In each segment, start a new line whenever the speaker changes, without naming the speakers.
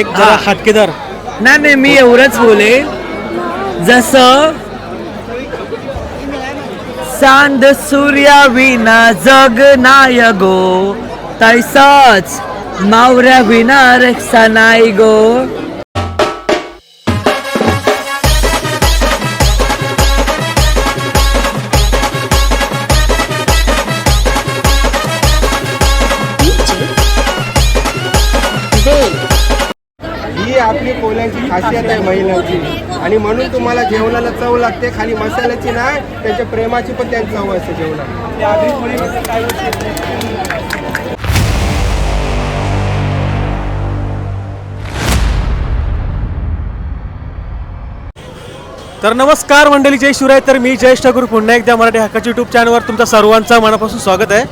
एक जरा हटकेदार
नाही नाही मी एवढंच बोलेल. जसं चांद सूर्या विना जग नाय गो तैसाच मावऱ्या विना रक्षा नाही गो
कोल्यांची खासियत आहे महिलांची. आणि म्हणून तुम्हाला जेवणाला चव लागते खाली मसाल्याची नाही त्यांच्या प्रेमाची पण त्यांची चव असते जेवणाला
तर नमस्कार मंडळी जय शिवराय. तर मी जयेश ठाकूर पुन्हा एकदा मराठी हक्काच्या युट्यूब चॅनलवर तुमचं सर्वांचं मनापासून स्वागत आहे.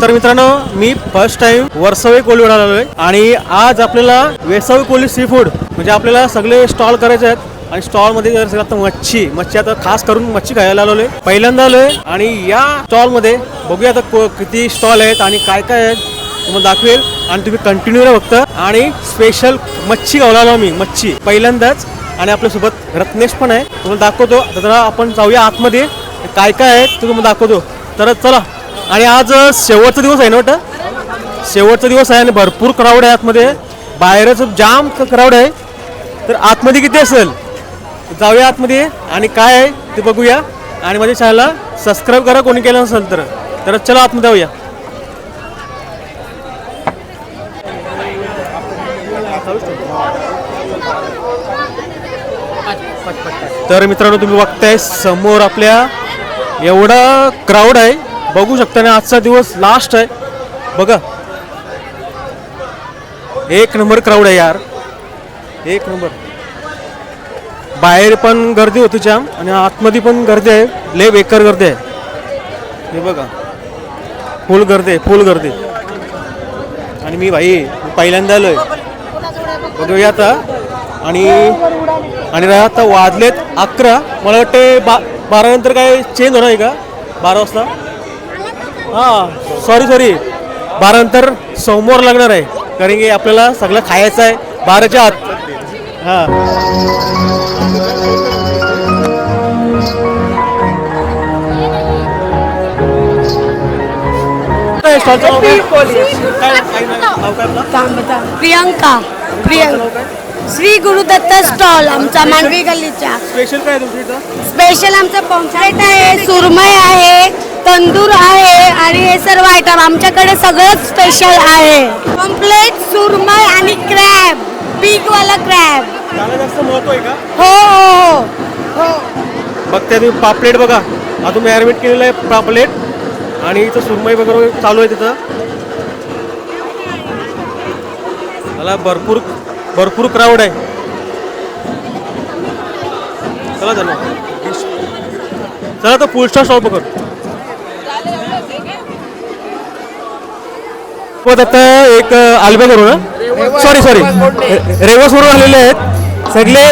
तर मित्रांनो मी फर्स्ट टाइम वर्सवे कोळीवाडा आलो आहे आणि आज आपल्याला वेसवी कोळी सी फूड म्हणजे आपल्याला सगळे स्टॉल करायचे आहेत. आणि स्टॉलमध्ये जर आता मच्छी मच्छी आता खास करून मच्छी खायला आलोय. पहिल्यांदा आलोय. आणि या स्टॉलमध्ये बघूया आता किती स्टॉल आहेत आणि काय काय आहेत. तुम्हाला दाखवेल. आणि तुम्ही कंटिन्यू राहा फक्त आणि स्पेशल मच्छी गावला आलो मी मच्छी. पहिल्यांदाच. आणि आपल्यासोबत रत्नेश पण आहे. तुम्हाला दाखवतो. तर आपण जाऊया आतमध्ये. काय काय आहे ते तुम्हाला दाखवतो. तर चला. आणि आज शेवटचा दिवस आहे ना वाटतं? शेवटचा दिवस आहे आणि भरपूर क्राऊड आहे आतमध्ये. बाहेरच जाम क्राऊड आहे. तर आतमध्ये किती असेल? जाऊया आतमध्ये. आणि काय आहे ते बघूया. आणि माझ्या चॅनलला सबस्क्राईब करा कोणी केलं नसेल तर. तर चला आतमध्ये जाऊया. तर मित्रांनो तुम्ही बघताय समोर आपल्या एवढा क्राऊड आहे. बघू शकता ना आजचा दिवस लास्ट आहे. बघा. एक नंबर क्राऊड आहे यार. एक नंबर. बाहेर पण गर्दी होती जाम आणि आतमध्ये पण गर्दी आहे. लय बेकार गर्दी आहे. हे बघा. फुल गर्दी आहे फुल गर्दी. आणि मी भाई पहिल्यांदा आलोय. बघूया आता. आणि आणि आता वाजलेत अकरा. मला वाटते बा बारा नंतर काय चेंज होणार आहे का? बारा वाजता? हां सॉरी सॉरी बारा नंतर सोमवार लागणार आहे. कारण की आपल्याला सगळं खायचं आहे. बाराच्या आत. हां. काय स्टॉलचं नाव काय? काय काय नाव काय आपलं?
प्रियंका प्रियंका. श्री गुरुदत्त स्टॉल आमचा मांडवी गल्लीच्या
स्पेशल काय आहे तुमच्या इथं?
स्पेशल आमचं पॉम्पलेट आहे सुरमई आहे तंदूर आहे आणि हे सर्व आयटम आमच्याकडे सगळंच स्पेशल आहे. पॉम्पलेट सुरमई आणि क्रॅब वाला क्रॅब
त्याला जास्त महत्त्व आहे का?
हो हो हो.
बघताय तुम्ही पापलेट बघा. अजून मॅरिनेट केलेलं आहे पापलेट आणि इथं सुरमई वगैरे चालू आहे तिथं. मला भरपूर भरपूर क्राऊड आहे. चला धन्यवाद चला तर फुल स्टॉप स्टॉप बघत आता एक आल्बे करू ना? सॉरी सॉरी रेवसवरून आलेले आहेत. सगळे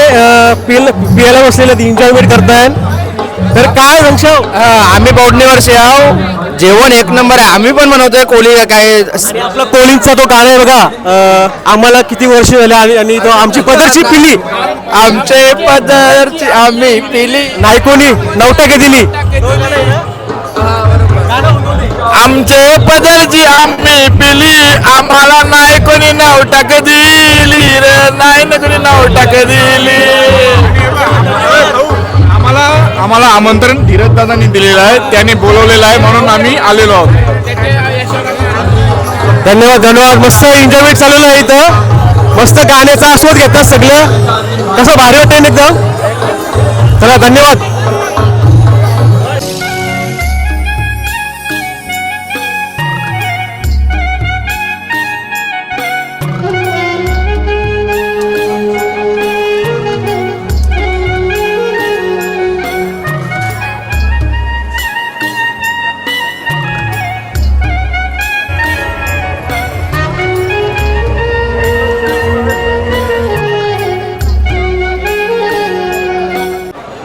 पिल पियाला बसलेले एन्जॉयमेंट करतायत तर काय संक्षेप
आम्ही पौर्णी वर्षी आहो. जेवण एक नंबर आहे. आम्ही पण बनवतोय कोळी काय
आपला कोलिंगचा तो गाणं आहे बघा. आम्हाला किती वर्ष झाले आणि आणि तो आमची पदरची पिली.
आमचे पदरची आम्ही पिली.
नाही कोणी नऊ दिली.
आमचे पदरची आम्ही पिली. आम्हाला नाही कोणी नाव टाक दिली रे. नाही ना कोणी नाव टाक दिली.
आम्हाला आम्हाला आमंत्रण धीरज दादांनी दिलेलं आहे. त्यांनी बोलवलेलं आहे म्हणून आम्ही आलेलो आहोत.
धन्यवाद धन्यवाद. मस्त एन्जॉयमेंट चाललेलं आहे इथं. मस्त गाण्याचा आस्वाद घेतात सगळं. कसं भारी वाटतंय ना एकदम. चला धन्यवाद.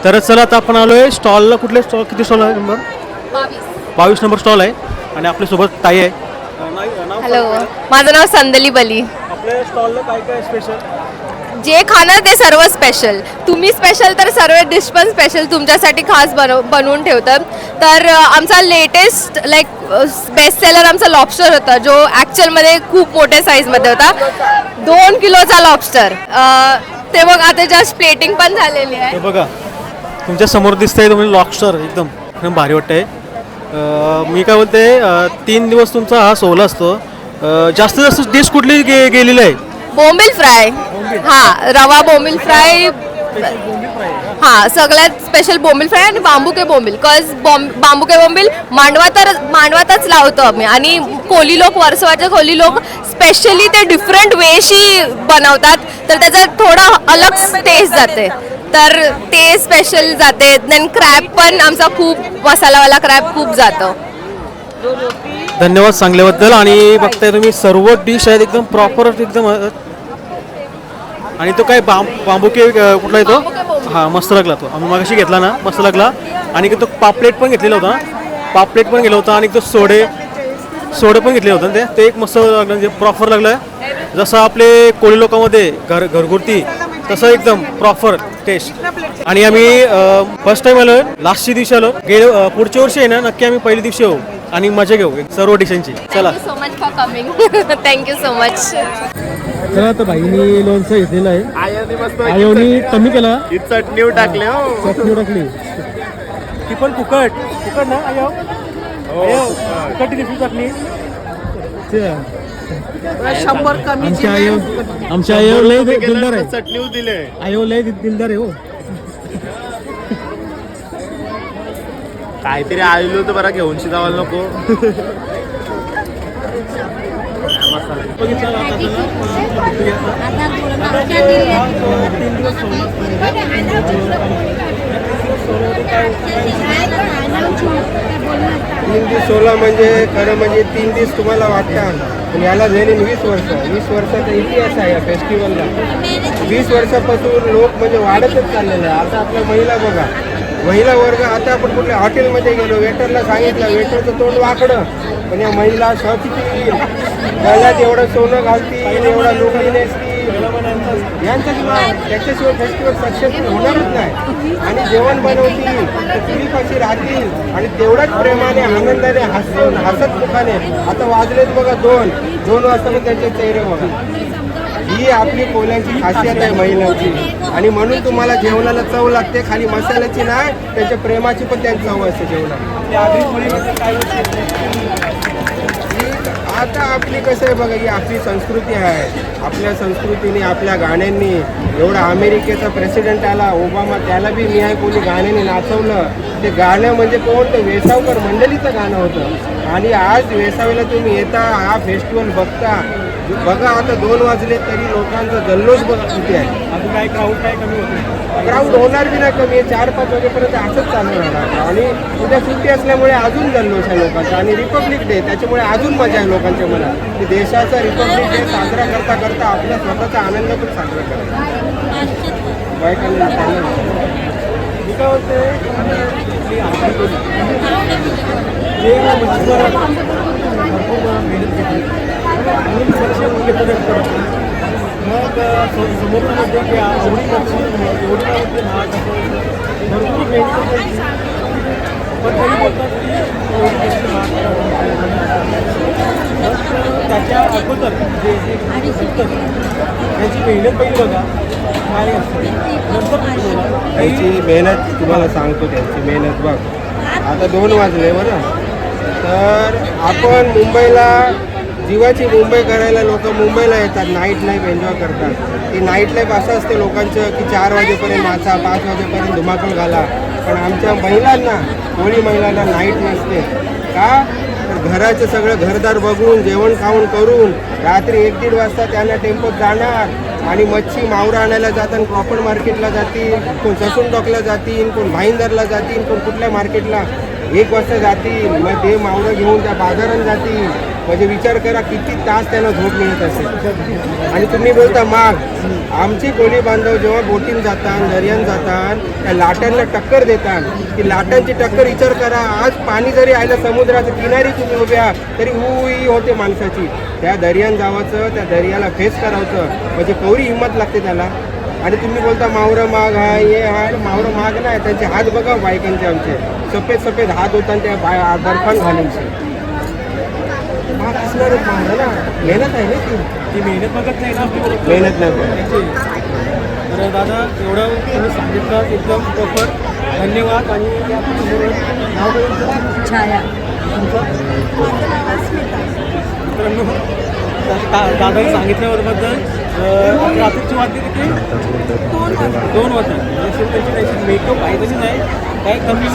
तर चला आता आपण आलोय. स्टॉलला कुठले स्टॉल? किती स्टॉल आहे नंबर? बावीस. नंबर स्टॉल आहे. आणि आपल्यासोबत ताई आहे.
हॅलो माझं नाव संदली बली.
आपल्या स्टॉलला काय काय स्पेशल
जे खाणार ते सर्व स्पेशल तुम्ही स्पेशल तर सर्व डिश पण स्पेशल तुमच्यासाठी खास बनव बनवून ठेवतं तर आमचा लेटेस्ट लाईक बेस्ट सेलर आमचा लॉबस्टर होता जो ॲक्च्युअलमध्ये खूप मोठ्या साईजमध्ये होता. दोन किलोचा लॉबस्टर ते मग आता जस्ट प्लेटिंग पण झालेली आहे.
बघा. तुमच्यासमोर दिसतंय तुम्ही लॉबस्टर एकदम. एकदम भारी वाटतंय. मी काय बोलते तीन दिवस तुमचा हा सोहळा असतो. जास्तीत जास्त डिश कुठली गे गेलेली आहे?
बोंबिल फ्राय. हां रवा बोंबिल फ्राय. हां सगळ्यात स्पेशल बोंबिल फ्राय आणि बांबू के बोंबिल. कज बांबू के बोंबिल मांडवा तर मांडवातच लावतो आम्ही. आणि कोली लोक वर्सवाचे कोली लोक स्पेशली ते डिफरंट वेशी बनवतात. तर त्याचा थोडा अलग टेस्ट जाते. तर ते स्पेशल जाते. देन क्रॅब पण आमचा खूप मसालावाला क्रॅब खूप जातो.
धन्यवाद सांगल्याबद्दल. आणि बघताय तुम्ही सर्व डिश आहेत एकदम प्रॉपर एकदम आणि तो काय बांब बांबू के अ, कुठला येतो हा मस्त लागला तो. आम्ही मागाशी घेतला ना मस्त लागला. आणि तो पापलेट पण घेतलेला होता. पापलेट पण गेला होता आणि तो सोडे सोडे पण घेतले होते. ना ते ते एक मस्त लागलं म्हणजे प्रॉपर लागलं जसं आपले कोळी लोकांमध्ये घर घरगुरती तसं एकदम प्रॉपर टेस्ट आणि आम्ही फर्स्ट टाइम आलो लास्टच्या दिवशी आलो. गेले अ, पुढच्या वर्षी आहे ना नक्की आम्ही पहिल्या दिवशी येऊ आणि मजा घेऊ सर्व डिशांची चला.
Thank you so much for coming thank you so much
चला तर भाईनी लोणचं घेतलेलं आहे. आयोनी कमी केला.
चटणी टाकले हो.
चटणी टाकली. ती पण फुकट. फुकट ना आयो? आयो, फुकट. चटणी शंभर कमी आमच्या आयो आमच्या आयो लय दि- दिलदार आहे.
चटणी दिले
आयो लय दि- दिलदार आहे हो.
काहीतरी आलेलो तर बरा घेऊन शिजावायला नको.
बघितलं आता त्याला.
तीन दिवस सोळा म्हणजे खरं म्हणजे तीन दिवस तुम्हाला वाटतात पण याला झाले वीस वर्ष. वीस वर्षाचा इतिहास आहे या फेस्टिवलला वीस वर्षापासून लोक म्हणजे वाढतच चाललेले आहे आता आपल्या महिला बघा. महिला वर्ग आता आपण कुठल्या हॉटेलमध्ये गेलो. वेटरला सांगितलं वेटरचं तोंड वाकडं. पण या महिला शॉपकील गळ्यात एवढं सोनं घालतील एवढा लुगडी नेसतील. यांचं किंवा त्याच्याशिवाय फेस्टिवल सक्सेसफुल होणारच नाही. आणि जेवण बनवतील चुलीपाशी राहतील आणि तेवढ्याच प्रेमाने आनंदाने हसून हसत मुखाने. आता वाजलेत बघा दोन. दोन वाजता पण त्यांचे चेहरे बघा. ही आपली कोल्यांची खासियत आहे महिलांची. आणि म्हणून तुम्हाला जेवणाला चव लागते खाली मसाल्याची नाही त्यांच्या प्रेमाची पण त्यांची चव असते जेवणाला. आता आपली कसं आहे बघा ही आपली संस्कृती आहे. आपल्या संस्कृतीने आपल्या गाण्यांनी एवढा अमेरिकेचा प्रेसिडेंट आला ओबामा त्याला बी न्याय कोणी गाण्याने नाचवलं. ते गाणं म्हणजे कोण? तर वेसावकर मंडळीचं गाणं होतं. आणि आज वेसावेला तुम्ही येता हा फेस्टिवल बघता. बघा आता दोन वाजले तरी लोकांचा जल्लोष बघा किती आहे.
अजून काय क्राऊड काय कमी होते
क्राऊड होणार बी नाही कमी आहे. चार पाच वाजेपर्यंत असंच चालू राहणार. आणि उद्या सुट्टी असल्यामुळे अजून जल्लोष आहे लोकांचा. आणि रिपब्लिक डे त्याच्यामुळे अजून मजा आहे लोकांच्या मनात. की देशाचा रिपब्लिक डे साजरा करता करता आपला स्वतःचा आनंद पण साजरा करायचा. बायकांना सांगा.
मी काय करू. जे भरपूर मेहनत घेतली म्हणून मच्छी मग अ, स- की आ- एवढी मच्छी एवढी महाग भरपूर मेहनत पण तरी बोलतात की एवढी मच्छी महाग त्याच्या अगोदर जे जे त्याची मेहनत पहिली बघा काय असते नंतर तुम्ही बोला
त्यांची मेहनत तुम्हाला सांगतो त्यांची मेहनत बघ. आता दोन वाजले बरं. तर आपण मुंबईला जीवाची मुंबई करायला लोक मुंबईला येतात नाईट लाईफ एन्जॉय करतात. ती नाईट लाईफ असं असते लोकांचं की चार वाजेपर्यंत नाचा पाच वाजेपर्यंत धुमाकूळ घाला. पण आमच्या महिलांना कोळी महिलांना नाईट नसते. का? तर घराचं सगळं घरदार बघून जेवण खाऊन करून रात्री एक दीड वाजता त्यांना टेम्पोत जाणार. आणि मच्छी मावरा आणायला जातात क्रॉफर्ड मार्केटला जातील कोण ससून टॉकला जातील कोण भाईंदरला जातील कोण कुठल्या मार्केटला एक वाजता जातील मग ते मावरं घेऊन त्या बाजारात जातील. म्हणजे विचार करा किती तास त्यांना झोप मिळत असेल. आणि तुम्ही बोलता माग आमची कोळी बांधव जेव्हा बोटीन जातात दर्यान जातात त्या लाटांना टक्कर देतात. की लाटांची टक्कर विचार करा. आज पाणी जरी आलं समुद्राचं किनारी तुम्ही उभ्या तरी हुई होते माणसाची. त्या दर्यान जावाचं त्या दर्याला फेस करावचं. म्हणजे कवरी हिंमत लागते त्याला. आणि तुम्ही बोलता मावरं माग हाय हे हाय. मावरं माग नाही त्यांचे हात बघा बायकांचे आमचे. सफेद सफेद हात होता त्या बाय बर्फान घालायचे ना मेहनत आहे ना ती
ती मेहनत बघत नाही ना
मेहनत नाही बघत.
तर दादा एवढं तुम्ही सांगितलं एकदम प्रॉपर धन्यवाद आणि नाव
छाया
मित्रांनो दा- दादाने सांगितल्याबद्दल रात्रीची वाजली तिथे दोन वाजता त्यांची त्याची मेकअप आहे तशीच नाही काय कमी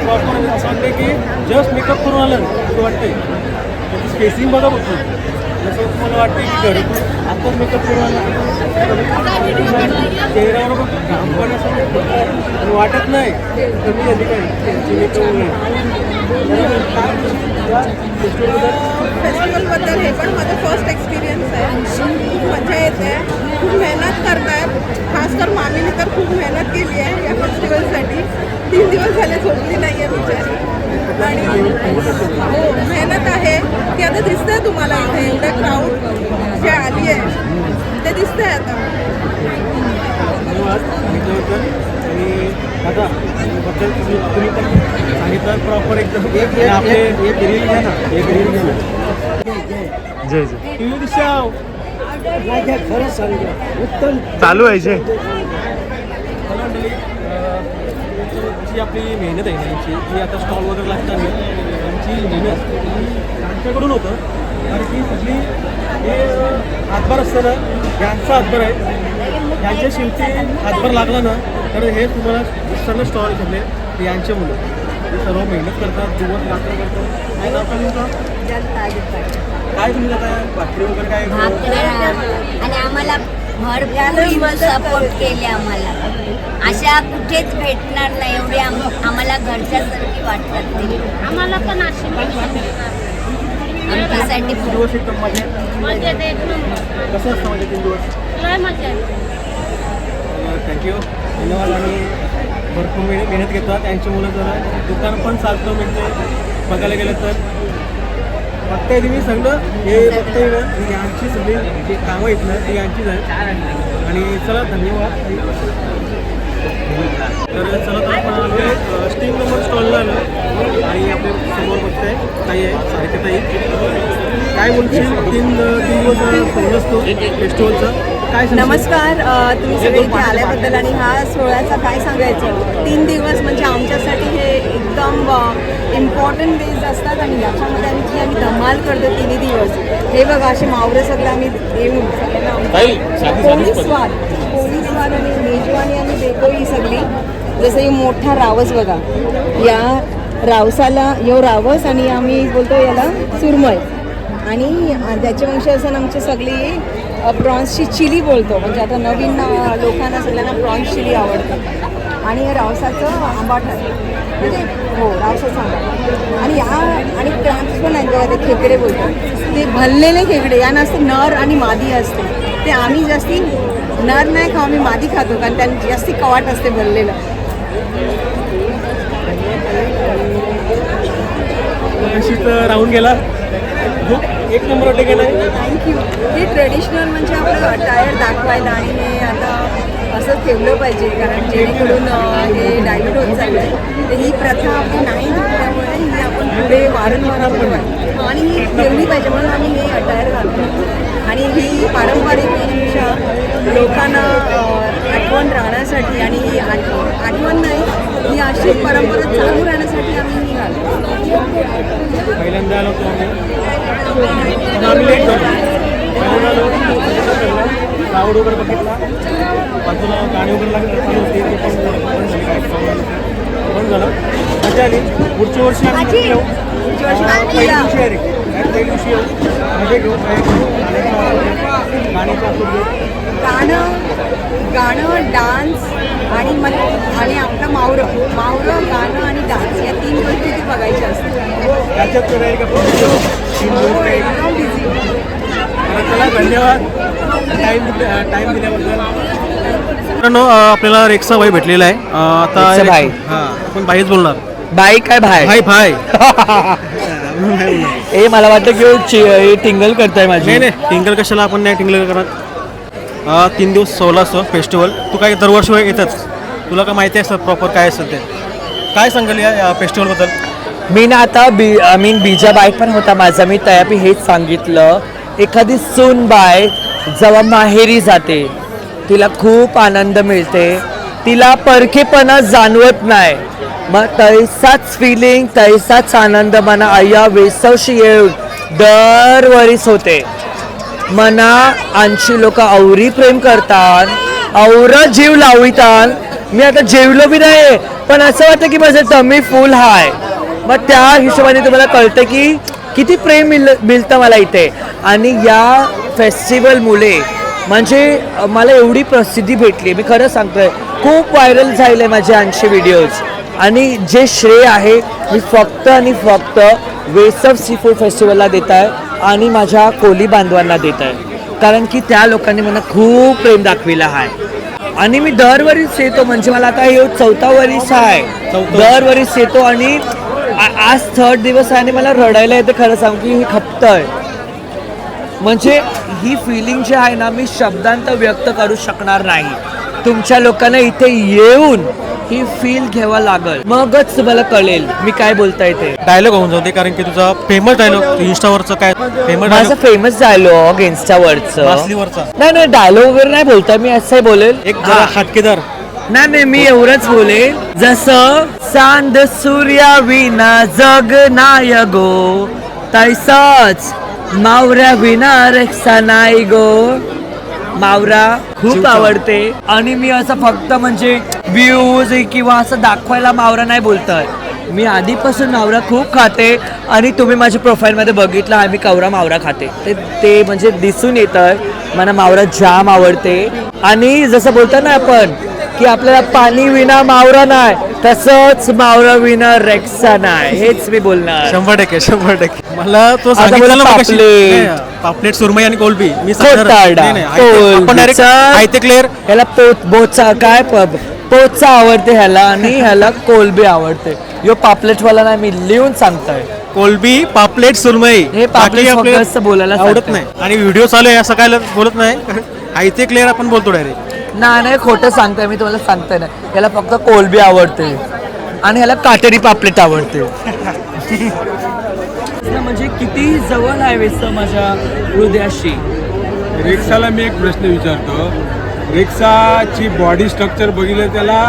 प्रॉपर असं की जस्ट मेकअप करून आलं ना असं वाटते स्पेसिंग बघा बघतो जसं तुम्हाला वाटतं की घरी आत्ताच मेकअप करून आला. चेहऱ्यावर पण पण असं वाटत नाही. कमी झाली काय? त्यांची
फेस्टिवलबद्दल हे पण माझं फर्स्ट एक्सपिरियन्स आहे. खूप मजा येते. खूप मेहनत करतायत खास तर मामीने तर खूप मेहनत केली आहे या फेस्टिवलसाठी तीन दिवस झाले झोपली नाही आहे बिचारी. आणि हो मेहनत आहे. ती आता दिसतंय तुम्हाला. इथे एवढ्या क्राऊड जे आली आहे ते दिसतंय आता.
धन्यवाद. सांगितल्याबद्दल आणि दादा बद्दल तुम्ही तुम्ही पण सांगितलं प्रॉपर एकदम.
एक- एक-
आणि आपले
एक- रील घ्या ना. एक रील घ्या ना.
जय जय.
टी व्ही दिशाव.
चालू आहे जय
जी आपली मेहनत आहे ना यांची जी आता स्टॉल वगैरे लागतात यांची मेहनत आमच्याकडून होतं. कारण की सगळी हे हातभार असतं ना यांचा हातभार आहे. यांच्या शिंपी हातभार लागला ना तर हे तुम्हाला सर्व स्टॉल घेतले ते यांचे मुलं. ते सर्व मेहनत करतात दिवस रात्र करतात. काय काय काय तुम्ही आता भाकरी वगैरे काय
आणि आम्हाला भरपूर सपोर्ट केले आम्हाला. अशा कुठेच भेटणार नाही एवढे आम- आम्हाला घरच्यासारखी वाटतात ते. आम्हाला पण अशी आमच्यासाठी
कसं असतं म्हणजे तीन दिवस? थँक्यू धन्यवाद आणि भरपूर मेहनत मेहनत घेतात त्यांची मुलं जरा दुकान पण चालतं म्हणजे बघायला गेलं तर. बघताय तुम्ही सगळं? हे ना ही यांची सगळी जी कामं आहेत ना ती यांचीच आहेत. आणि चला धन्यवाद. तर चला तर आपण आलो स्टीम नंबर स्टॉलला आलो. आणि आपल्यासमोर बघताय ताई आहे सारखे ताई. काय बोलशील? तीन तीन दिवस फोन असतो फेस्टिवलचा?
नमस्कार तुम्ही सगळे इथे आल्याबद्दल आणि हा सोहळ्याचा काय सांगायचं? तीन दिवस म्हणजे आमच्यासाठी हे एकदम इम्पॉर्टंट डेज असतात आणि याच्यामध्ये आम्ही जी आम्ही धमाल करतो तिन्ही दिवस. हे बघा असे मावरे सगळे आम्ही येऊन सगळ्यांना पोलीस स्वाद पोलीस स्वाद आणि मेजवानी आणि देतो ही सगळी. जसं ही मोठा रावस बघा या रावसाला यो रावस आणि आम्ही बोलतो याला सुरमय. आणि त्याच्या वंश असं आमची सगळी प्रॉन्सची चिली बोलतो. म्हणजे आता नवीन लोकांना सगळ्यांना प्रॉन्स चिली आवडतं. आणि हे रावसाचं आंबाट आहे. म्हणजे हो रावसाचं आंबाट. आणि या आणि क्रॅम्प्स पण आहेत बघा ते खेकडे बोलतात ते भरलेले खेकडे. या नसते नर आणि मादी असते. ते आम्ही जास्ती नर नाही खाऊ आम्ही मादी खातो. कारण त्यांनी जास्ती कवाट असते भरलेलं
राहून गेला. हो. एक नंबर वाटे गेला
थँक्यू हे ट्रेडिशनल म्हणजे आपलं अटायर दाखवायला आणि हे आता असं ठेवलं पाहिजे कारण जेणेकरून हे डायल्यूट होत चाललं तर ही प्रथा आपली नाही तुटल्यामुळे ही आपण पुढे वारंवार आपण आणि ही ठेवली पाहिजे म्हणून आम्ही हे अटायर घालतो. आणि ही पारंपरिक वेशभूषा लोकांना आठवण राहण्यासाठी आणि ही आठवण आठवण नाही ही अशी परंपरा चालू राहण्यासाठी आम्ही ही घालतो
पहिल्यांदा आलो होतो आम्ही पण आम्ही लेट झालो बाहेरून आलो क्राऊड वगैरे बघितला. बाजूला गाणी वगैरे लागली चालू होती. ते पण बंद झाली. काय बंद झालं. मजा आली पुढच्या वर्षी आम्ही नक्की येऊ पहिल्या दिवशी आहे रे. काय पहिल्या दिवशी येऊ. मजा घेऊ काय घेऊ गाण्याचा गाण्याचा आस्वाद घेऊ
गाणं गाणं डान्स आणि मग आणि आपलं मावरं. मावरं गाणं आणि डान्स या तीन गोष्टी ती बघायच्या असतात
त्याच्यात तर आहे का? तीन दिवस काय तर चला धन्यवाद. टाईम टाईम दिल्याबद्दल. मित्रांनो आपल्याला रेक्सा भाई भेटलेला आहे. आता
भाई.
हां आपण भाईच बोलणार.
बाई काय भाई?
भाई भाई.
ए मला वाटतं की चि- हे टिंगल करताय माझी.
नाही नाही टिंगल कशाला आपण नाही टिंगल करत अं, तीन दिवस सोहळा असतो फेस्टिवल. तू काय दरवर्षी येतच. तुला काय माहिती असतं प्रॉपर काय असेल ते. काय सांगाल या फेस्टिवलबद्दल
मी ना आता बी आय मीन बीजा बाय पण होता माझा. मी तयापी हेच सांगितलं. एखादी सून बाय जेव्हा माहेरी जाते तिला खूप आनंद मिळते. तिला परखेपणा जाणवत नाही. मग तैसाच फिलिंग तैसाच आनंद मना आया वेसवशी येऊन दरवरीस होते. मना आणखी लोक आवरी प्रेम करतात और जीव लावितात. मी आता जेवलो बी नाही पण असं वाटतं की माझं तमी फुल हाय. मग त्या हिशोबाने तुम्हाला कळतं की किती प्रेम मिळ मिळतं मला इथे? आणि या फेस्टिवलमुळे म्हणजे मला एवढी प्रसिद्धी भेटली मी खरं सांगतोय खूप व्हायरल झाले माझे ऐंशी व्हिडिओज आणि जे श्रेय आहे मी फक्त आणि फक्त वेसव सी फूड फेस्टिवलला देत आहे आणि माझ्या कोली बांधवांना देत आहे. कारण की त्या लोकांनी मला खूप प्रेम दाखविलं आहे. आणि मी दरवरीच येतो म्हणजे मला आता हे चौथा वरीस आहे. दरवरीस येतो आणि आज थर्ड दिवस आहे आणि मला रडायला येते खरं सांगू की हे खपतंय. म्हणजे ही फिलिंग जी आहे ना मी शब्दांत व्यक्त करू शकणार नाही. तुमच्या लोकांना इथे येऊन ही फील घ्यावा लागल. मगच तुम्हाला कळेल मी काय बोलताय ते.
डायलॉग होऊन जाते कारण की तुझा फेमस डायलॉग इंस्टावरचं काय फेमस
माझा फेमस डायलॉग इन्स्टावरचं नाही नाही डायलॉग वगैरे नाही बोलताय मी असंही बोलेल.
एक. जरा हटकेदार
नाही नाही मी एवढंच बोले जसं चांद सूर्या विना जग नाय गो तैसाच मावऱ्या विना रेक्षा नाही गो. मावरा खूप आवडते. आणि मी असं फक्त म्हणजे व्ह्यूज किंवा असं दाखवायला मावरा नाही बोलतोय. मी आधीपासून मावरा खूप खाते आणि तुम्ही माझ्या प्रोफाईलमध्ये बघितलं आम्ही कवरा मावरा खाते. ते ते म्हणजे दिसून येतं मला मावरा जाम आवडते. आणि जसं बोलतो ना आपण की आपल्याला पाणी विना मावरा नाही तसंच मावरा विना रेक्सा नाही हेच मी बोलणार
शंभर टक्के शंभर टक्के मला तो सांगितलं
बोला
ना मगाशी.
पापलेट.
नाही, पापलेट सुरमई आणि कोलबी मी सांगणार-
खोटारडा,
नाही, नाही, आयते- आपण
कोलबी, चल.
डायरेक्ट आयते क्लिअर
ह्याला पोच बोचा काय प- पोचा आवडते ह्याला आणि ह्याला कोलबी आवडते यो पापलेटवाला नाही मी लिहून सांगतोय
कोलबी पापलेट सुरमई
हे पापलेट
बाकी आपले
फक्त बोलायला
आवडत. नाही आणि व्हिडिओ चालू आहे असं काय बोलत नाही आयते क्लिअर आपण बोलतो डायरेक्ट
नाही नाही खोटं सांगतोय मी तुम्हाला सांगतोय ना याला फक्त कोलबी आवडते. आणि ह्याला काटेरी पापलेट आवडते. म्हणजे किती जवळ आहे वेस माझ्या हृदयाशी?
रिक्षाला मी एक प्रश्न विचारतो. रिक्षाची बॉडी स्ट्रक्चर बघितलं त्याला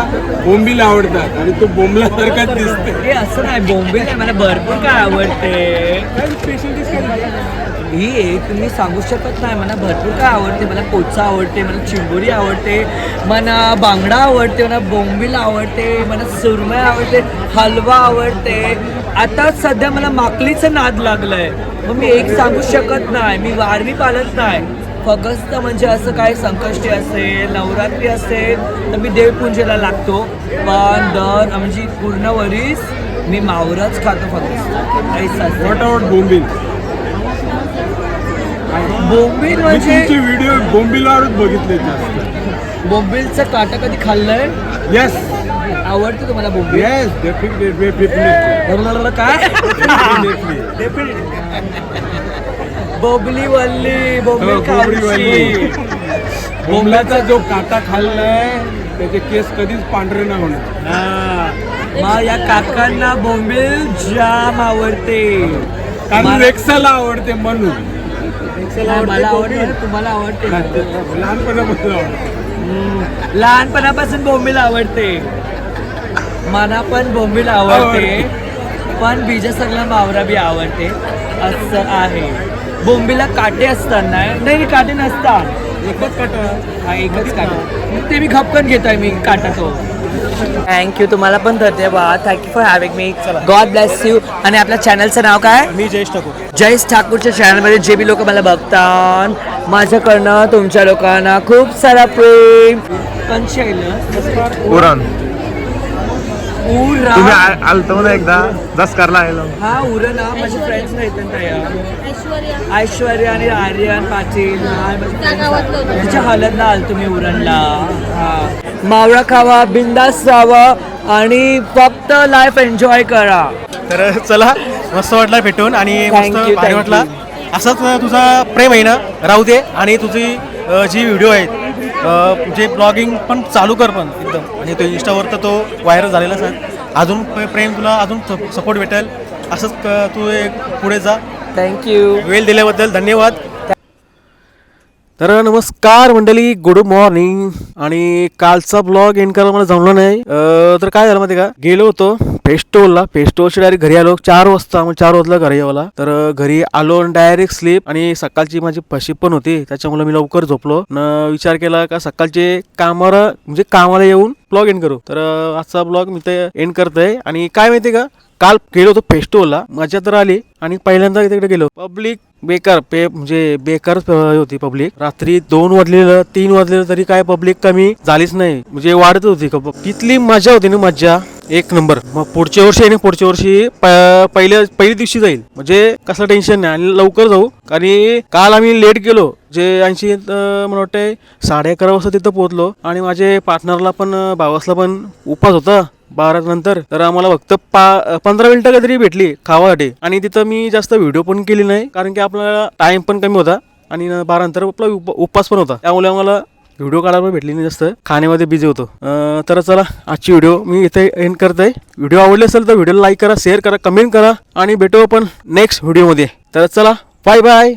बोंबील आवडतात. आणि तो बोंबल्यासारखाच दिसते
हे असं नाही बॉम्बे नाही मला भरपूर काय आवडते. ही एक मी सांगू शकत नाही. मला भरपूर काय आवडते. मला कोचा आवडते मला चिंबोरी आवडते मला बांगडा आवडते मला बोंबील आवडते मला सुरमय आवडते हलवा आवडते. आता सध्या मला माकलीचं नाद लागलंय. मग मी एक सांगू शकत नाही. मी वारवी पालत नाही. फक्त म्हणजे असं काय संकष्टी असेल नवरात्री असेल तर मी देवपूजेला लागतो. पण दर म्हणजे पूर्ण वरीस मी मावरच खातो फक्त. काहीच असं.
बोंबील?
बोंबील
मी
म्हणजे
तुमचे व्हिडिओ बोंबीलवरच बघितले जास्त.
बोंबीलचं काटा कधी खाल्लंय
येस
आवडतं तुम्हाला बोंबील?
येस डेफिनेटली
काय?
डेफिनेटली
बोबली वल्ली बोंबील
हो. वल्ली. बोंबलाचा जो काटा खाल्लाय त्याचे केस कधीच पांढरे नाही होणार.
हा. मग या काकांना बोंबील जाम आवडते.
कारण रेक्साला आवडते म्हणून.
मला आवडते तुम्हाला आवडते.
लहानपणापासून आवडते.
लहानपणापासून बोंबील आवडते. मला पण बोंबील आवडते. पण बीजा सगळा मावरा बी आवडते. असं आहे. बोंबीला काटे असतात नाही नाही काटे नसतात.
एकच काटा.
हा एकच काटा. ते मी खपकन घेत आहे मी काटा तो. थँक्यू तुम्हाला पण धन्यवाद. Thank you for having me God bless you आणि आपल्या चॅनलचं नाव काय?
मी जयेश ठाकूर.
जयेश ठाकूरच्या चॅनलमध्ये जे बी लोक मला बघतात माझ्याकडनं तुमच्या लोकांना खूप सारा प्रेम. कंच
पुरण
उरा
तुम्ही आ- आलतो ना एकदा दसकारला आलो
हा उरण हा माझे फ्रेंड्स राहतात तया. ऐश्वर्या. आणि आर्यन पाटील हा माझे friends आहेत. त्यांच्या हलदला आल तुम्ही उरणला. हा. मावळा खावा बिंदास जावं आणि फक्त लाईफ एन्जॉय करा.
तर चला मस्त वाटला भेटून आणि
Thank
मस्त भारी वाटला. असाच तुझा प्रेम आहे ना राहू दे आणि तुझी जी व्हिडिओ आहेत जे ब्लॉगिंग पण चालू कर पण एकदम. आणि तो इंस्टावर तर तो व्हायरल झालेलाच आहे अजून प- प्रेम तुला अजून सपोर्ट भेटेल. असंच क- तू एक पुढे जा.
थँक्यू
वेळ दिल्याबद्दल धन्यवाद. तर नमस्कार मंडळी गुड मॉर्निंग आणि कालचा ब्लॉग एंड करायला मला जमलं नाही. तर काय झालं माहिती का? गेलो होतो. फेस्टिवलला फेस्टिवलच्या डायरेक्ट घरी आलो. चार वाजता मग चार वाजला घरी यावला तर घरी आलो आणि डायरेक्ट स्लीप आणि सकाळची माझी फशी पण होती. त्याच्यामुळे मी लवकर झोपलो. न विचार केला का सकाळचे कामावर म्हणजे कामाला येऊन ब्लॉग एंड करू. तर आजचा ब्लॉग मी ते एंड करतोय. आणि काय माहिती का? काल गेलो होतो फेस्टिवलला मजा तर आली. आणि पहिल्यांदा तिकडे गेलो. पब्लिक बेकार पे म्हणजे बेकार होती पब्लिक. रात्री दोन वाजलेलं तीन वाजलेलं तरी काय पब्लिक कमी झालीच नाही. म्हणजे वाढत होती. तिथली मजा होती ना मज्जा. एक नंबर. मग पुढच्या वर्षी आहे पुढच्या वर्षी प- पहिल्या पहिल्या दिवशी जाईल. म्हणजे कसलं टेन्शन नाही. आणि लवकर जाऊ. कारण काल आम्ही लेट गेलो. जे ऐंशी मला वाटतंय साडे अकरा वाजता तिथं पोहोचलो. आणि माझे पार्टनरला पण अं, भावासला पण उपास होता बारा नंतर. तर आम्हाला फक्त पा पंधरा मिनिटं काहीतरी भेटली खावासाठी. आणि तिथं मी जास्त व्हिडिओ पण केली नाही. कारण की आपल्याला टाइम पण कमी होता. आणि न- बारा नंतर आपला उप- उपवास पण होता. त्यामुळे आम्हाला व्हिडिओ काढायला भेटली नाही जास्त. खाण्यामध्ये बिझी होतो. तर चला आजची व्हिडिओ मी इथे एंड करतोय. व्हिडिओ आवडले असेल तर व्हिडिओला लाईक करा शेअर करा कमेंट करा आणि भेटू आपण नेक्स्ट व्हिडिओमध्ये तर चला बाय बाय